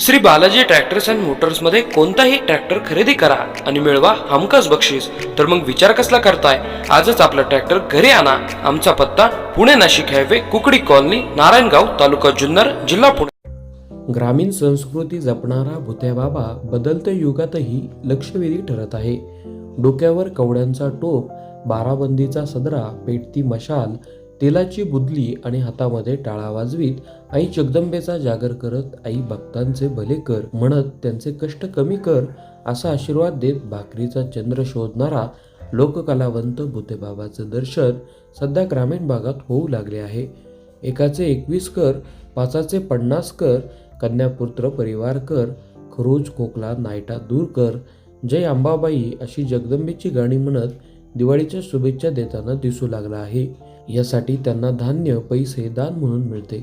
Shri Balaji tractors and मोटर्समध्ये कोणताही tractor खरेदी करा आणि मिळवा हमखास बक्षीस. तर मग विचार कसला करताय? आजच आपला ट्रॅक्टर घरी आणा. आमचा पत्ता पुणे नाशिक हायवे कुकडी कॉलनी नारायणगाव तालुका जुन्नर जिल्हा पुणे. ग्रामीण संस्कृती जपणारा भुत्या बाबा बदलत्या युगातही लक्षवेधी ठरत आहे. डोक्यावर कवड्यांचा टोप बाराबंदीचा सदरा पेटती मशाल तेलाची बुदली आणि हातामध्ये टाळा वाजवीत आई जगदंबेचा जागर करत आई भक्तांचे भले कर म्हणत त्यांचे कष्ट कमी कर असा आशीर्वाद देत भाकरीचा चंद्र शोधणारा लोककलावंत भुतेबाबाचं दर्शन सध्या ग्रामीण भागात होऊ लागले आहे. एकाचे एकवीस कर पाचाचे पन्नास कर कन्यापुत्र परिवार कर खरोज खोकला नायटा दूर कर जय अंबाबाई अशी जगदंबेची गाणी म्हणत दिवाळीच्या शुभेच्छा देताना दिसू लागला आहे. यासाठी त्यांना धान्य पैसे दान म्हणून मिळते.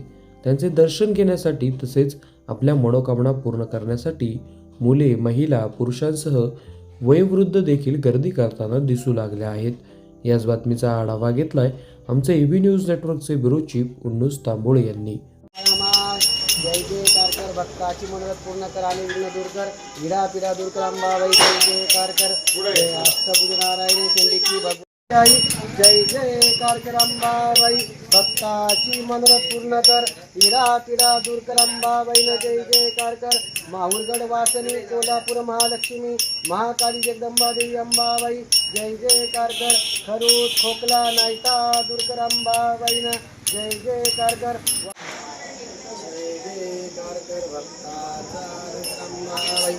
त्यांचे दर्शन घेण्यासाठी तसेच आपल्या मनोकामना पूर्ण करण्यासाठी मुले महिला पुरुषांसह वयोवृद्ध देखील गर्दी करताना दिसू लागले आहेत. याच बातमीचा आढावा घेतलाय आमचे एबी न्यूज नेटवर्कचे ब्युरो चीफ उन्नूस तांबोळे यांनी. जय कारकर भक्ताची मनोरथ पूर्ण कर आणि विघ्न दूर कर विडा पिडा दूर कर अंबाबाई जय जय कारकर जय अष्टभुज नारायण चंडिकी भगवती आई जय जय कारकर अंबाबाई भक्ताची मनोरथ पूर्ण कर. इडा तिडा दूर कर अंबाबाई न जय जय कारकर. माहुरगड वासनी कोल्हापूर महालक्ष्मी महाकाली जगदंबा देवी अंबाबाई. जय जय कारकर. खरूट खोकला नायता दूर कर अंबाबाई न जय जय कारकर भक्ताचा रंगाबाई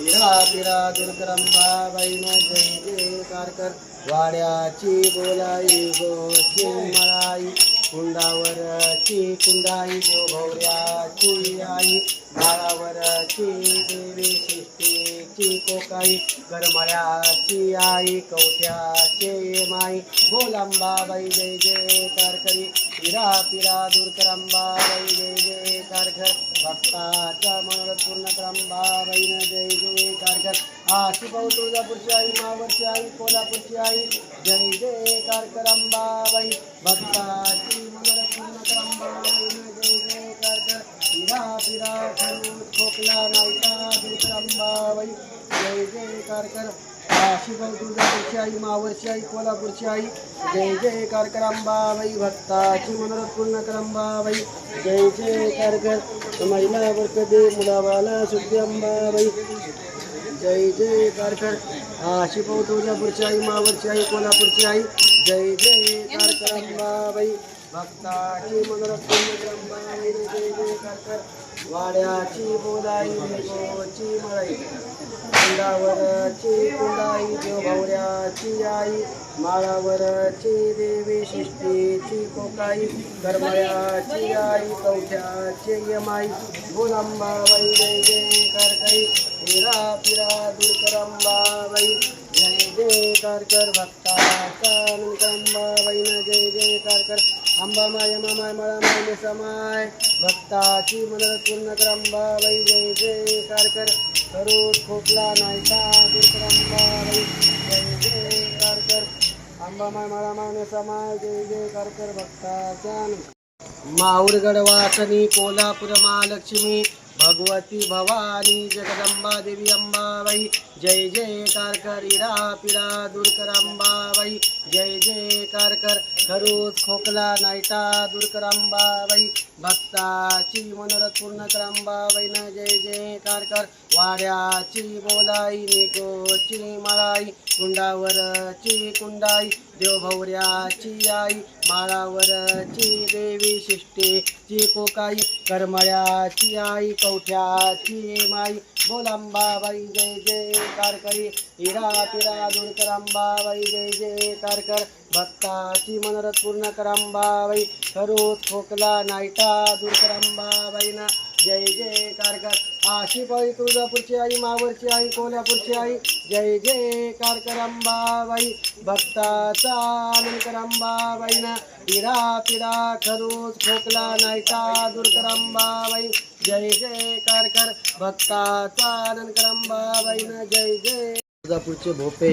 पिरा पिरा दुर्गरंबाबाई न जय कारकर वाड्याची बोलाई गोची मळाई कुंडावरची कुंडाई देव भवऱ्याची आई बाळावरची देवी शिष्टीची कोकाई करमळ्याची आई कवठ्याचे माई बोलांबाबाई जय जय कारकरी तिरा तिरा दूर जय जय कारकर भक्ताचा मनोरथ पूर्ण करंबाबाई न जय जय कारकर आशी भाऊ तुळजापूरची आई मावरची आई कोल्हापूरची आई जय जय कारकर अंबाबाई भक्ताची मनोरथ पूर्ण करंबाबाई न जय जय कारकर पिरा पिरा खोकला नायका दूर जय जय कारकर शिवम तुळजापूरची आई मावरची आई कोल्हापूरची आई. जय जय कारकर अंबाबाई भक्ताची मनोरथ पूर्ण करंबाबाई जय जय कारकर महिला वर्कदे मुलाबाला सुद्धी अंबाबाई जय जय कारकर आशी तुळजापूरची आई मावरची आई कोल्हापूरची आई. जय जय कारकर अंबाबाई भक्ताची मनोरथ जय कारकर वाड्याची बोलाई गोची मळाई. कुंडावरची कुंडाई देव आई. माळावरची देवी शिष्टीची कोकाई. करमळ्याची आई कवठ्याची यमाई. बोलांबाबाई जय जय करकरी पिरा पिरा दुर्करंबा करंबाबाई जय जय कारकर भक्ताचा अंबाबाई न जय जय कारकर अंबा माय मामाय मळा माय समाय. भक्ताची मनोरथ पूर्ण कर अंबाबाई जय जय कारकर करूट खोकला नायका दूर कर जय जय कारकर अंबा माय मळा माय समाय. जय जय कारकर भक्ताच्या माऊरगड वासनी कोल्हापूर महालक्ष्मी. भगवती भवानी जगदंबा देवी अंबाबाई जय जय कारकर इडा पिडा दुर्कर अंबाबाई जय जय कारकर खरूच खोकला नायटा दुर्कर अंबाबाई भक्ताची मनोरथ पूर्ण कर अंबाबाई न जय जय कारकर। वाड्याची बोलाई निकोची मळाई कुंडावरची कुंडाई देवभौऱ्याची आई माळावरची देवी शिष्टीची कोकाई करमळ्याची आई कवठ्याची माई. बोलांबाबाई जय जय कारकरी. इरा तिरा दूर कर जय जय कारकर. भक्ताची मनोरथ पूर्ण कर अंबाबाई खोकला नायटा दूर करंबाबाई ना जय जय कारकर. आशी बाई तुळजापूरची आई मावरची आई कोल्हापूरची आई. जय जय कारकर अंबाबाई भक्ताचा आनंद करंबाबाई ना इरा पिरा खरूच खोकला नायटा दूर कर जय जय कारकर भक्ताचा आनंद कर जय जय. तुळजापूरचे भोपे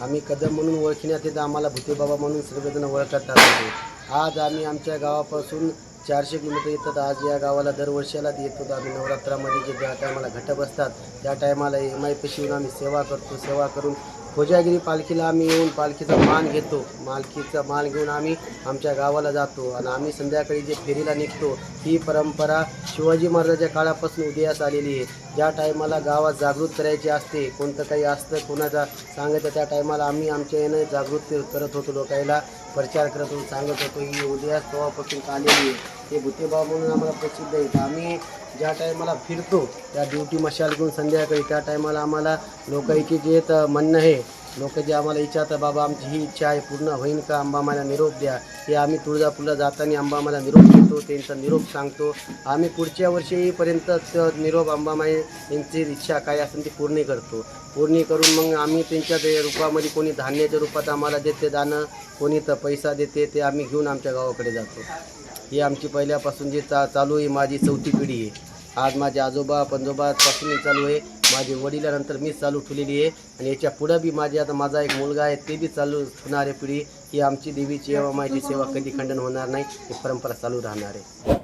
आम्ही कदम म्हणून ओळखण्यात येतं आम्हाला भूतेबाबा म्हणून सर्वजण ओळखत आहोत आज आम्ही आमच्या गावापासून चारशे किलोमीटर येतात आज या गावाला दरवर्षाला येतो आम्ही नवरात्रामध्ये जे ज्या टायमाला घटक बसतात त्या टायमाला एम आय पी शिवून आम्ही सेवा करतो. सेवा करून खोजागिरी पालखीला आम्ही येऊन पालखीचा मान घेतो. पालखीचा मान घेऊन आम्ही आमच्या गावाला जातो आणि आम्ही संध्याकाळी जे फेरीला निघतो ही परंपरा शिवाजी महाराजाच्या काळापासून उदयास आलेली आहे. ज्या टायमाला गावात जागृत करायची असते कोणतं काही असतं कोणाचा सांगायचं त्या टायमाला आम्ही आमच्या यानं जागृत करत होतो. लोकायला प्रचार करत होतो सांगत होतो ही उदयास तेव्हापासून आलेली आहे. ते भुतेबाव म्हणून आम्हाला प्रसिद्ध आहेत. आम्ही ज्या टायमाला फिरतो त्या ड्युटी मशाल घेऊन संध्याकाळी त्या टायमाला आम्हाला लोकांची जे म्हणणं आहे. लोक जे आम्हाला विचारतात बाबा आमची ही इच्छा आहे पूर्ण होईन का? आंबा मला निरोप द्या. हे आम्ही तुळजापूरला जाताना आंबा मला निरोप देतो त्यांचा निरोप सांगतो. आम्ही पुढच्या वर्षीपर्यंत निरोप त- निरोप यांची इच्छा काय असेल ती पूर्ण करतो. पूर्ण करून मग आम्ही त्यांच्या ते रूपामध्ये कोणी धान्याच्या रूपात आम्हाला देते दाणं कोणी तर पैसा देते ते आम्ही घेऊन आमच्या गावाकडे जातो. ही आमची पहिल्यापासून जी चा चालू आहे माझी चौथी पिढी आहे. आज माझे आजोबा पंजोबापासून चालू आहे. माझे वडिलानंतर मीच चालू ठेवलेली आहे. आणि याच्या पुढं बी माझी आता माझा एक मुलगा आहे ते बी चालू होणारे पिढी. ही आमची देवीची सेवा माझी सेवा कधी खंडन होणार नाही ही परंपरा चालू राहणार आहे.